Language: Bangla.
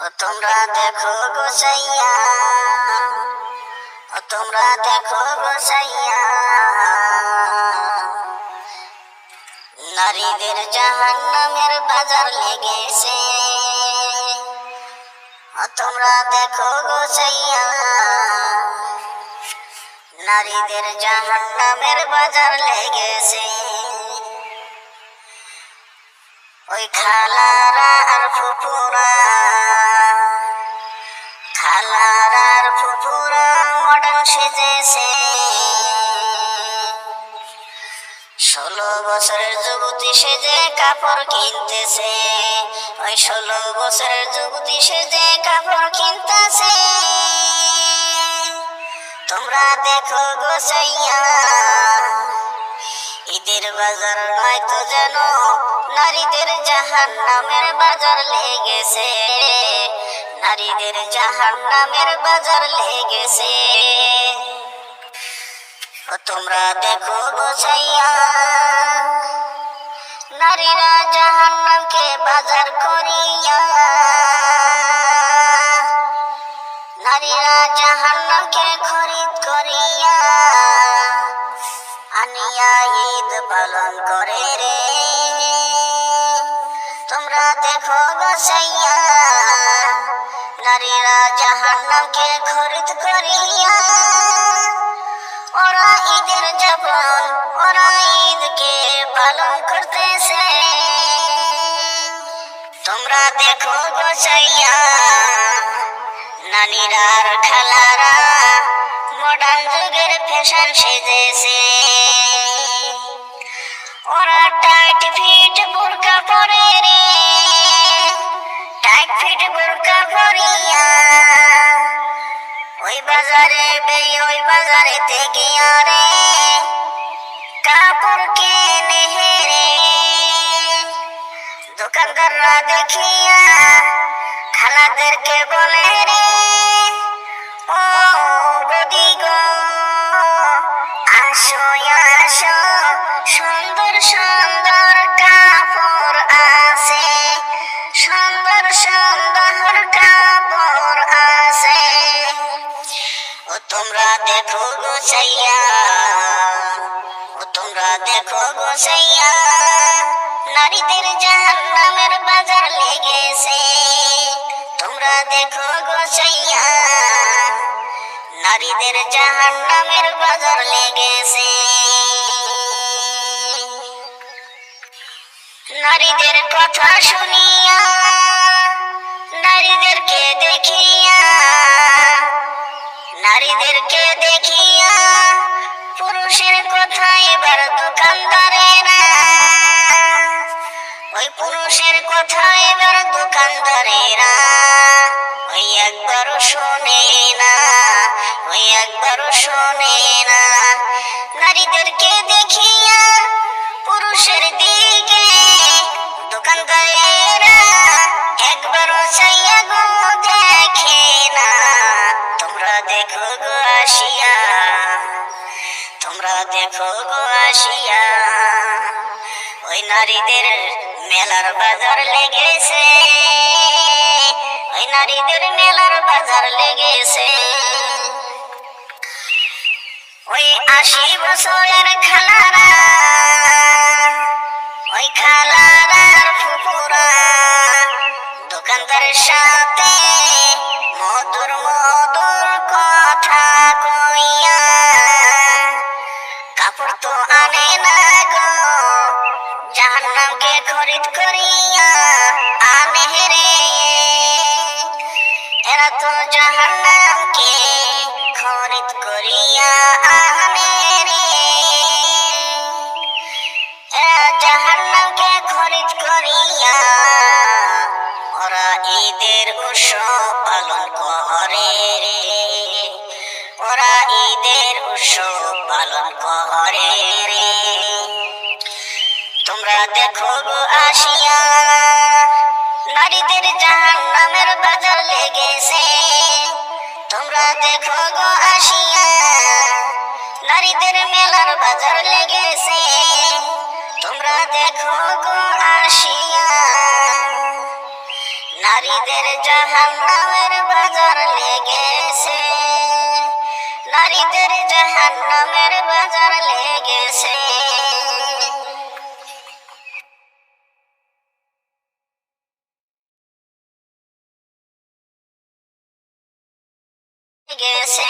ও তোমরা দেখো গোসাইয়া ও তোমরা দেখো গোসাইয়া নারীদের জাহান নামের বাজার লেগেছে। ও তোমরা দেখো গোসাইয়া নারীদের জাহান নামের বাজার লেগেছে। ওই খালারা আর ফুপুরা। খালারা আর ফুপুরা মডার্ন সেজেছে। ষোলো বছরের যুবতী সেজে কাপড় কিনতেছে। ওই ষোলো বছরের যুবতী সেজে কাপড় কিনতেছে। তোমরা দেখো গোসাইয়া ঈদের বাজার নয়তো যেন নারীদের জাহান নামের বাজার লেগেছে। নারীদের জাহান নামের বাজার লেগেছে। তোমরা দেখো গোসাইয়া নারীরা জাহান নামকে বাজার করিয়া, নারীরা জাহান নামকে খরিদ করিয়া পালন করে রে। তোমরা দেখো গোসাইয়া নারীরা জাহান নামকে খরিদ করিয়া, ওরা ঈদের যাপন, ওরা ঈদকে পালন করতেছে। তোমরা দেখো গোসাইয়া নানিরা আর খালারা মডার্ন যুগের ফ্যাশন সেজেছে। টাইট ফিট বোরকা পরে রে। টাইট ফিট বোরকা পরিয়া। ওই বাজারে বে ওই বাজারে থেকে আরে। কাপড় কেনে রে দোকানদাররা দেখিয়া খালাদেরকে বলে রে, ও বদি গো, আসো আসো তোমরা দেখো গোসাইয়া ও তোমরা দেখো গোসাইয়া নারীদের জাহান নামের বাজার লেগেছে। তোমরা দেখো গোসাইয়া নারীদের জাহান নামের বাজার লেগেছে। নারীদের কথা শুনিয়া, নারীদেরকে দেখিয়া নারীদেরকে দেখিয়া পুরুষের এবার ওই পুরুষের কথা এবার দোকানদারেরা। ওই একবারও শোনে না, ওই একবারও শোনে না। নারীদেরকে দেখিয়া দেখো গো আসিয়া ওই নারীদের মেলার বাজার লেগেছে। ওই নারীদের মেলার বাজার লেগেছে। ওই আশি বছরের খালারা আনে না জাহান্নামকে খরিদ করিয়া আনে রে। এরা তো জাহান্নামকে খরিদ করিয়া আনে রে। এরা জাহান্নামকে খরিদ করিয়া, ওরা ঈদের উৎসব পালন করে রে। ওরা ঈদের পালন করে তোমরা দেখো আসিয়া, নারীদের জাহান নামের বাজার লেগেছে। তোমরা দেখো গো আসিয়া, নারীদের মেলার বাজার লেগেছে। তোমরা দেখো গো আসিয়া, নারীদের জাহান্নামের বাজার লেগেছে। নারীদের জাহান্নামের বাজার লেগেছে। গেছে